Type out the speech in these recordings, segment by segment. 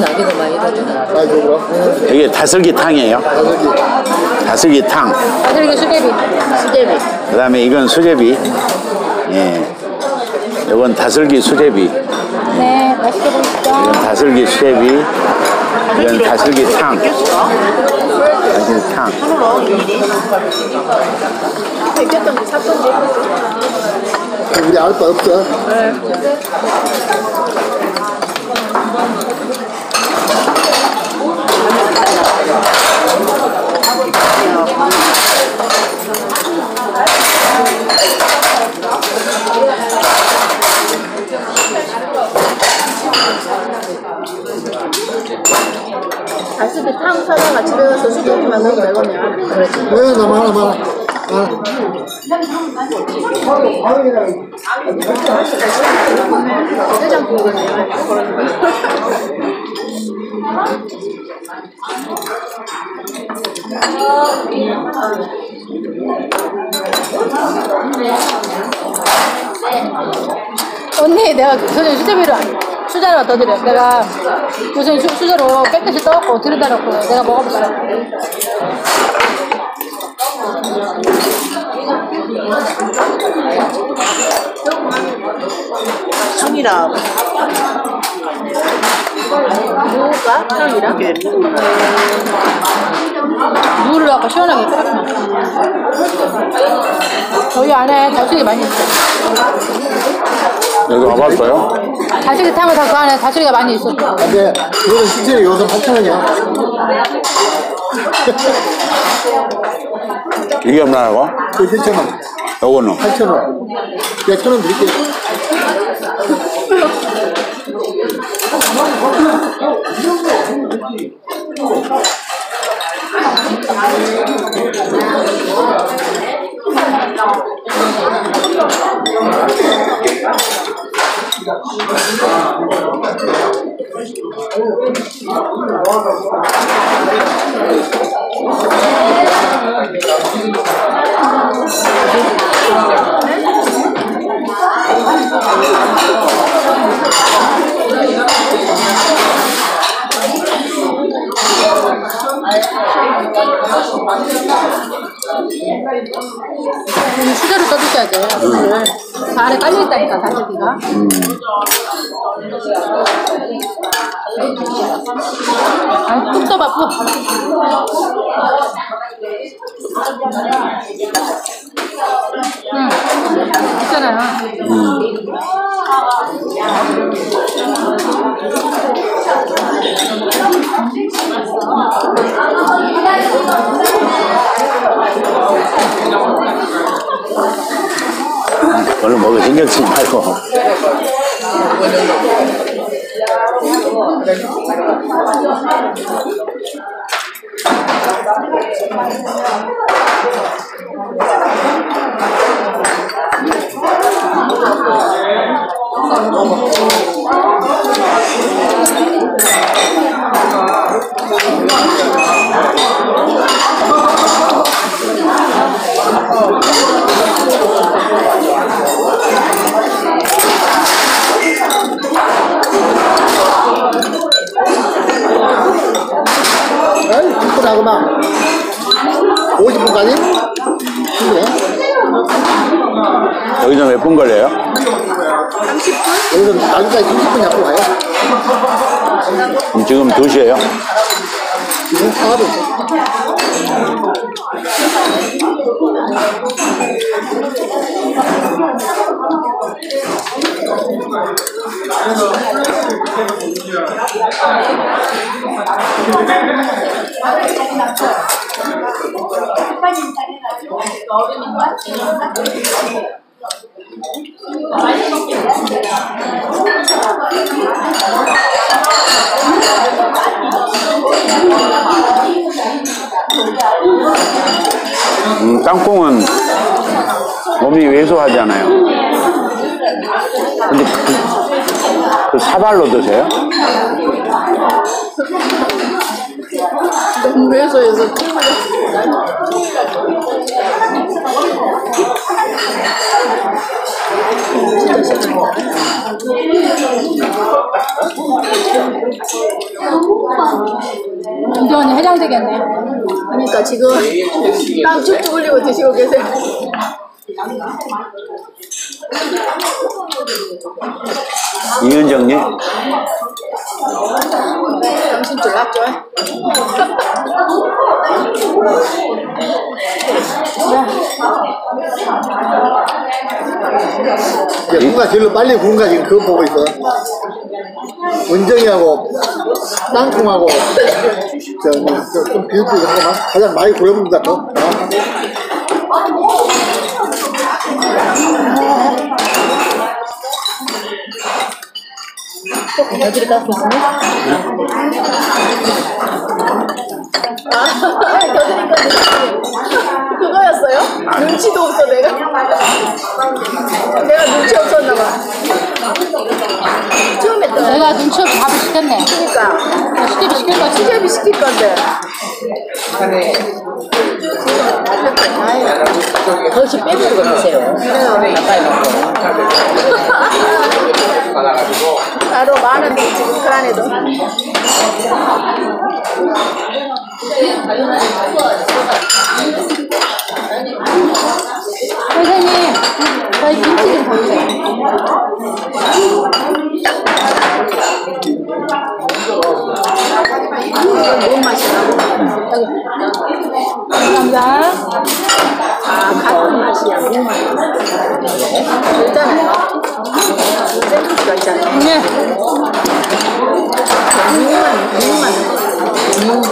나기도 많이 좋은 이게 다슬기탕이에요. 다슬기. 다슬기탕. 다슬기 수제비. 수제비. 그 다음에 이건 수제비. 예. 이건 다슬기 수제비. 네, 맛있게 보시죠. 이건 다슬기 수제비. 이건 다슬기탕. 다슬기탕. 우리 알바 없어? 다시피 탕 사다가 집에 가서 수제비 만들고 먹으면 그렇지. 네, 나 많아, 많아. 많아. 언니, 내가 선생님 수제비를 안- 수저로 갖다 드려. 내가 무슨 수, 수저로 깨끗이 떠갖고 들여다 놓고 내가 먹어봤어. 탕이랑 무가 탕이랑 물을 아까 시원하게 끓였어. 여기 안에 다슬기 많이 있어. 여기 와봤어요? 다슬기 탕을 다그 안에 다슬기가 많이 있어. 근데 그거는 실제로 요즘 8,000원이야. 이게 얼마라고? 그 7,000원. 요거는? 8,000원. 내가 1,000원 드릴게. 오늘 있다니까, 다슬기가. 아, 푹 떠봐, 푹. 응, 있잖아요. 오늘 먹어 신경 쓰지 말고. 아이, 이쁘다구만. 50분까지? 그래. 여기서 몇분 걸려요? 여기서 나중까지 30분 잡고 가요. 그럼 지금 2시에요? 지금 사가도 있어. 음, 땅콩은 몸이 왜소하잖아요. 근데 그, 그 사발로 드세요? 회소에서 이도원이 해장되겠네. 그러니까 지금 땀 쭉쭉 흘리고 드시고 계세요. 이은정님 졸랐죠? 이제 누가 제일 빨리 구운가 지금 그거 보고 있어. 은정이하고 땅콩하고 저좀 비슷한 거만 가장 많이 것 같아. 어? 깎였네. 아, 겨드니까 그거였어요? 눈치도 없어 내가. 내가 눈치 없었나 봐. 처음 했던 내가 눈치 없이 밥을 시켰네. 그러니까 시키기 시킬 거지. 수제비 시킬 건데. 혹시 빼는 거 드세요? 가까이 놓고. 바로 많은데 지금 그 안에도. 선생님, 저희 김치 좀더 주세요. 뭔 맛이야? 감사합니다. 아, 같은 맛이야. 뭔 맛이야? 있잖아요. 샌드위치가 있잖아요. 네. 무만, 무만. 어?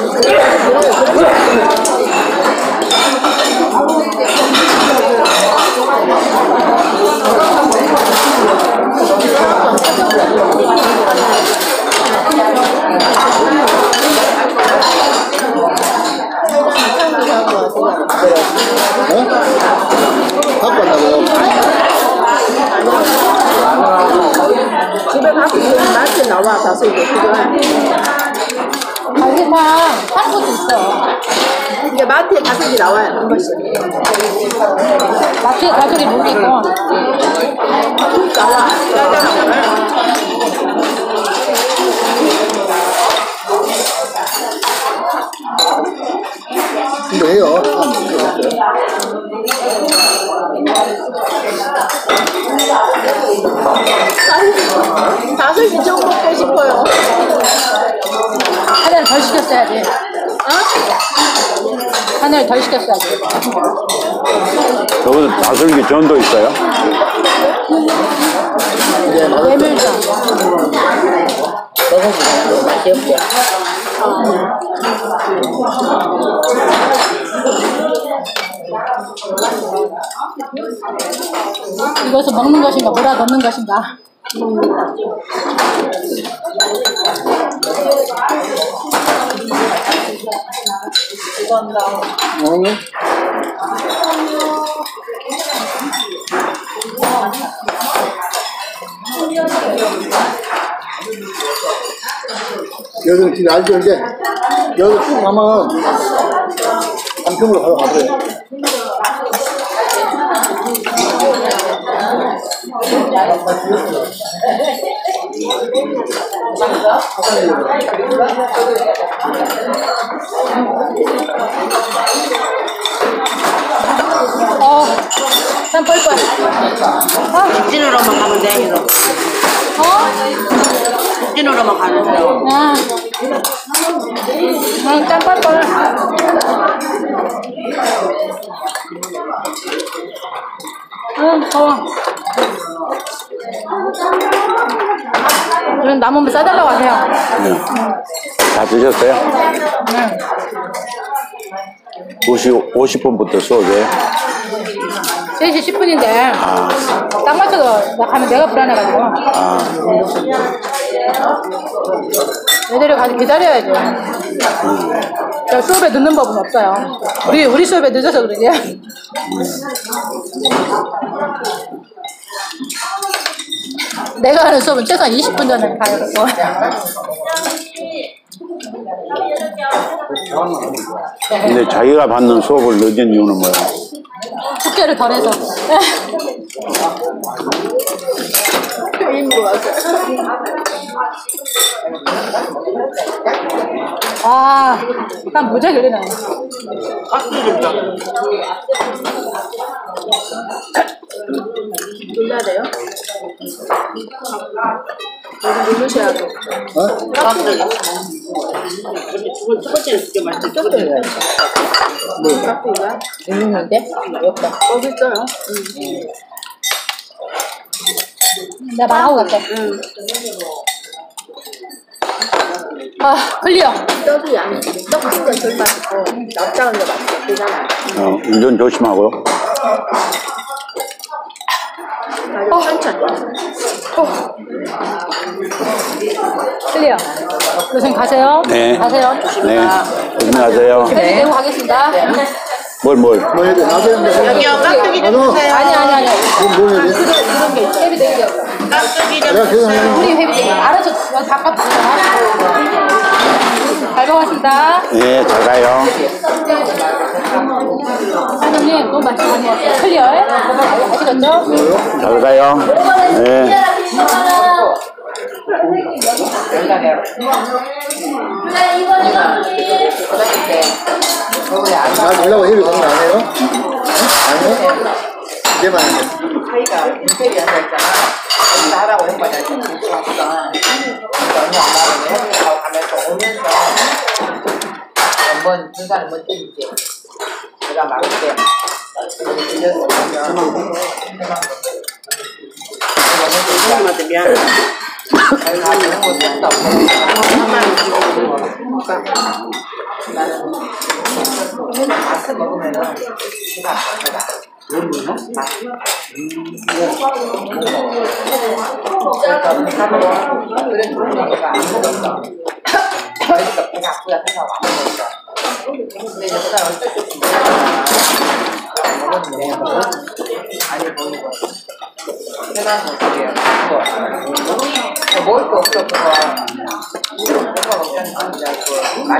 시켰어야지. 하나를 덜 시켰어야지. 저거 다슬기 전도 있어요? 메밀전. 먹어보세요. 맛이 없게. 이것을 먹는 것인가, 뭐라 넣는 것인가. 응. 여기는 지금 알죠 이제 여기 쭉 가면 안평으로 가서 가버려 어, 난 뻘뻘. 어, 직진으로만 가면 돼, 이거. 어? 직진으로만 가면 돼. 아. 응, 짠 뻘뻘. 응, 더워. 그럼 남으면 싸달라고 하세요. 네. 다 드셨어요? 응. 50, 50분부터 수업이에요? 3시 10분인데, 아, 딱 맞춰서 나 가면 내가 불안해가지고. 아, 얘들을 가서 기다려야죠. 저 수업에 늦는 법은 없어요. 우리, 우리 수업에 늦어서 그러지. 내가 하는 수업은 최소한 20분 전에 가야 되고. 근데 자기가 받는 수업을 늦은 이유는 뭐예요? 숙제를 덜 해서. 왔어요 아, 난 무지하게 열리네. 눌러야 돼요? 여기 누르셔야 돼. 어? 첫 번째는 그게 맛있어. 첫 번째는 네. 갖고 이거야? 있는데? 없다. 거기 있어요. 내가 말하고 갈게. 응. 아, 클리어. 떡이 양, 떡 진짜 덜 맛있고, 납작한 게 맛있어. 되잖아. 어, 운전 조심하고요. 아주 천천히. 클리어. 교수님 가세요. 네. 가세요. 네. 조심하세요. 네. 내고 가겠습니다. 뭘, 뭘. 뭐 해야 돼? 여기요, 깍두기 좀. 주세요. 아니, 아니, 아니. 뭐 해야 돼? 그런 게 있어. 회비 되게 깍두기 좀 주세요. 우리 회비 되게 알아서 바깥 주잖아. 잘 먹었습니다. 네, 잘 가요. 사장님, 너무 맛있게 먹었어요. 클리어. 아시겠죠? 잘 가요. 네. 나 주려고 회비 그런 거안 해요? 이제만 안 돼. 저희가 인테리어 한다 했잖아. 하라고 한 중학생. 그러니까 얼마 안 나오네. 하고 가면서 오면서 한번 중간에 먼저 이제 내가 막을게. 여기 들려서 오면 선생님한테 미안해. 저희 가는 거 택도 없고 한만 원 주고 그러니까 나는 맛을 먹으면은 기가 막히다. 그래 좋은 얘기가 안 먹었어. 그러니까 배가 아프다 생각 안 먹었어. 근데 이제 그날 어쩔 수 없이 먹었는데 아니 보이는 거. 해놔서 그래요. 그거 먹을 거 없어 그거. 뭐가 없다는 건데 그맛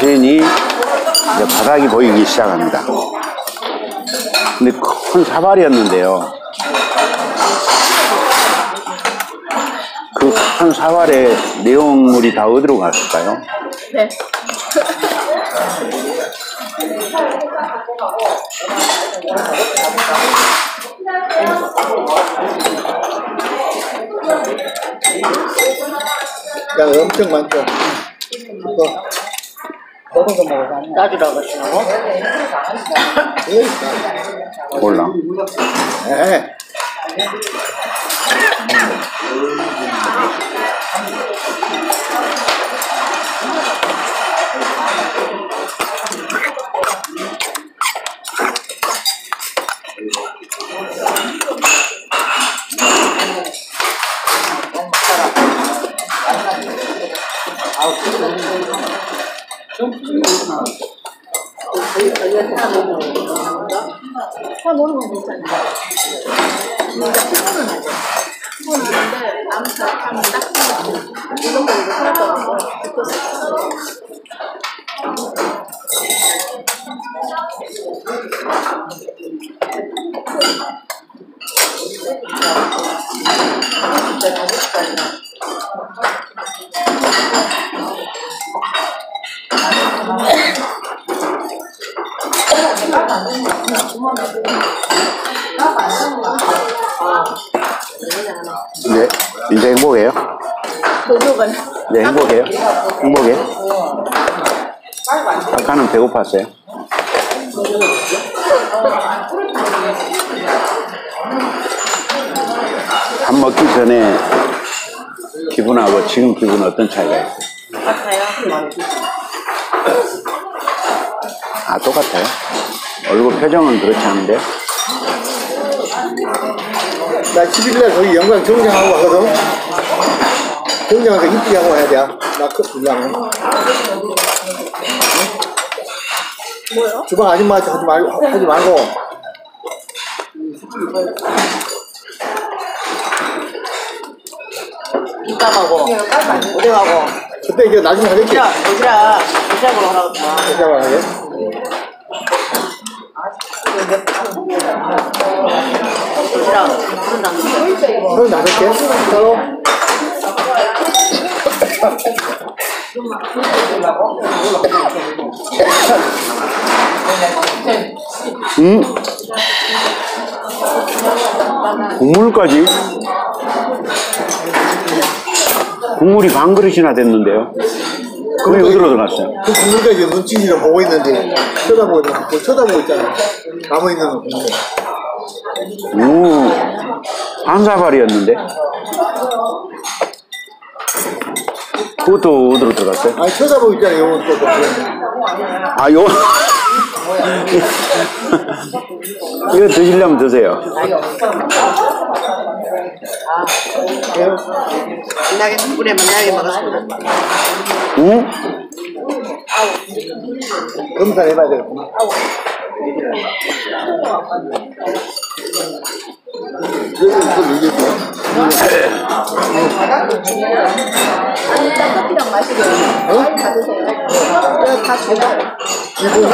시인이 이제 바닥이 보이기 시작합니다. 근데 큰 사발이었는데요. 그 큰 사발의 내용물이 다 어디로 갔을까요? 네. 양 엄청 많죠? 먹어. 따주라고 하시나고? 몰라. 네. 이제, 이제 행복해요? 이제 행복해요? 행복해? 아까는 배고팠어요? 밥 먹기 전에 기분하고 지금 기분 어떤 차이가 있어요? 같아요. 아, 똑같아요. 얼굴 표정은 그렇지 않은데. 나 11일날 거기 영광 정장하고 가거든. 정장에서 이쁘게 하고 와야 돼. 나그 분량. 뭐요? 주방 아줌마한테 하지 말고 하지 말고. 김밥하고 오뎅하고 그때 이제 나중에 하겠지. 도시락 도시락 도시락으로 하라고 했잖아. 정장을 하게. 도시락 무슨 서른 다섯 개. 따로. 음? 국물까지? 국물이 반 그릇이나 됐는데요. 그게 어디로 들어갔어요? 그 국물까지 눈치를 보고 있는데 쳐다보고 있는 뭐 쳐다보고 있잖아. 남아 있는 거 국물. 오, 한 사발이었는데? 그것도 어디로 들어갔어요? 아니 쳐다보고 있잖아. 요건 또. 아, 요. 이거 드시려면 드세요. 만나게 덕분에 만나게 먹었습니다. 응? 검사를 해봐야 되겠구나. 아니 떡커피랑 마시고 와인 다 드세요. 내가 다 줘봐요. 이거 오늘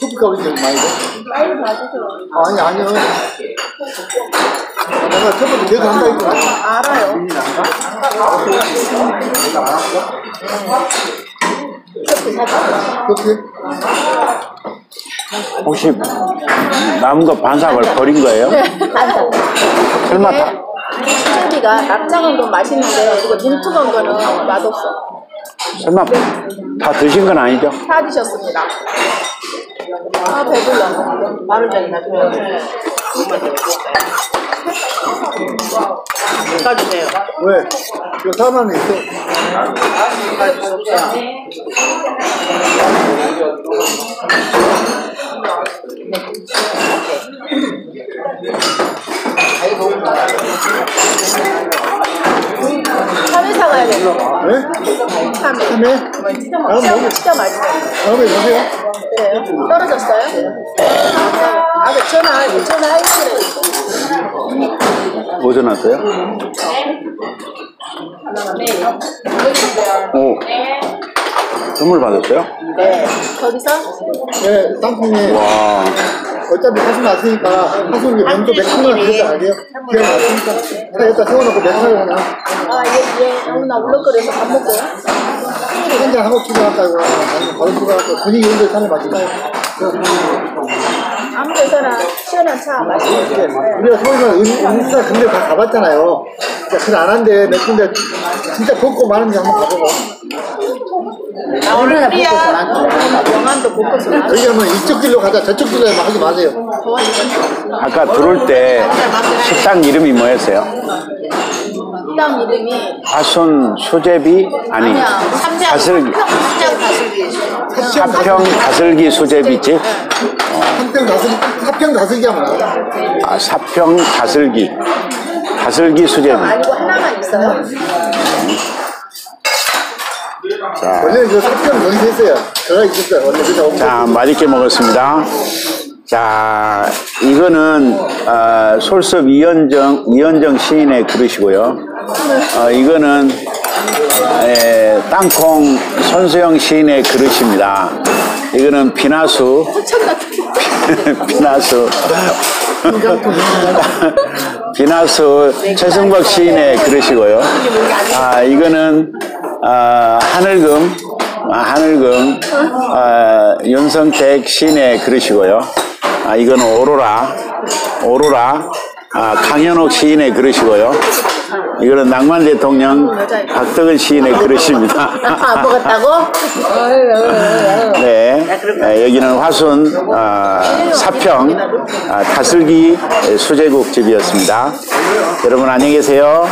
커피값이 좀 많이 돼? 와인 다 드세요. 아니 아니요. 내가 처음부터 계속 한다 했잖아. 알아요. 그렇게 혹시 남은 거반 사발 버린 거예요? 설마 다, 수제비가 납작은 건 맛있는데 이거 뭉툭한 거는 맛없어. 설마 다 드신 건 아니죠? 다 드셨습니다. 아 배불러. 말을 전에 나중에 깎 아주세요. 왜? 이거 4만 원 있어. 참외 사가야 돼. 왜? 참외. 참외? 진짜 다음 맛- 먹을 진짜 맛있어. 다음에 보세요. 그래요? 떨어졌어요? 아, 그 전화, 전화 하이스를. 어디서 났어요? 오. 선물 받았어요? 네. 거기서 네, 땅콩이 와. 어차피 하수 났으니까 하수는 면도 맥주나 그러지 않아요? 그냥 났으니까 차에다 세워놓고 맥주를 그냥 아, 얘, 얘 오늘 나 울렁거려서 밥 먹고. 한잔 하고 출발할까요? 아니면 바로 출발할까요? 분위기 온데 차를 마실까요? 아무 데서나 시원한 차 마시고. 네. 우리가 서울은 음식사 근데 다 가봤잖아요. 그러니까 그안 한데 몇 군데 진짜 걷고 마는지 한번 가보고. 나 오늘 프리야. 영안도 곳곳으로. 여기 가면 이쪽 길로 가자, 저쪽 길로 하지 마세요. 아까 들어올 때 식당 이름이 뭐였어요? 식당 이름이 화순 수제비? 아니, 아니야. 가슬기. 시장 가슬기. 사평 가슬기 수제비집? 한평 다슬기, 사평 다슬기 하면 알아. 아, 사평 가슬기. 가슬기 수제비. 아니고 하나만 있어요. 자, 원래는 그 사평 거기서 했어요. 제가 있었어요. 원래 그냥 온 자, 맛있게 먹었습니다. 자, 이거는 어, 솔섭 이현정 이현정 시인의 그릇이고요. 어, 이거는 에, 땅콩 손수영 시인의 그릇입니다. 이거는 비나수 비나수 비나수 최승박 시인의 그릇이고요. 아, 이거는 아, 하늘금 아, 하늘금 아, 윤성택 시인의 그릇이고요. 아, 이거는 오로라 오로라 아, 강현옥 시인의 그릇이고요. 이거는 낭만 대통령 박덕은 시인의 그릇입니다. 안 먹었다고? 네, 에, 여기는 화순 아, 사평 아, 다슬기 수제국 집이었습니다. 여러분 안녕히 계세요.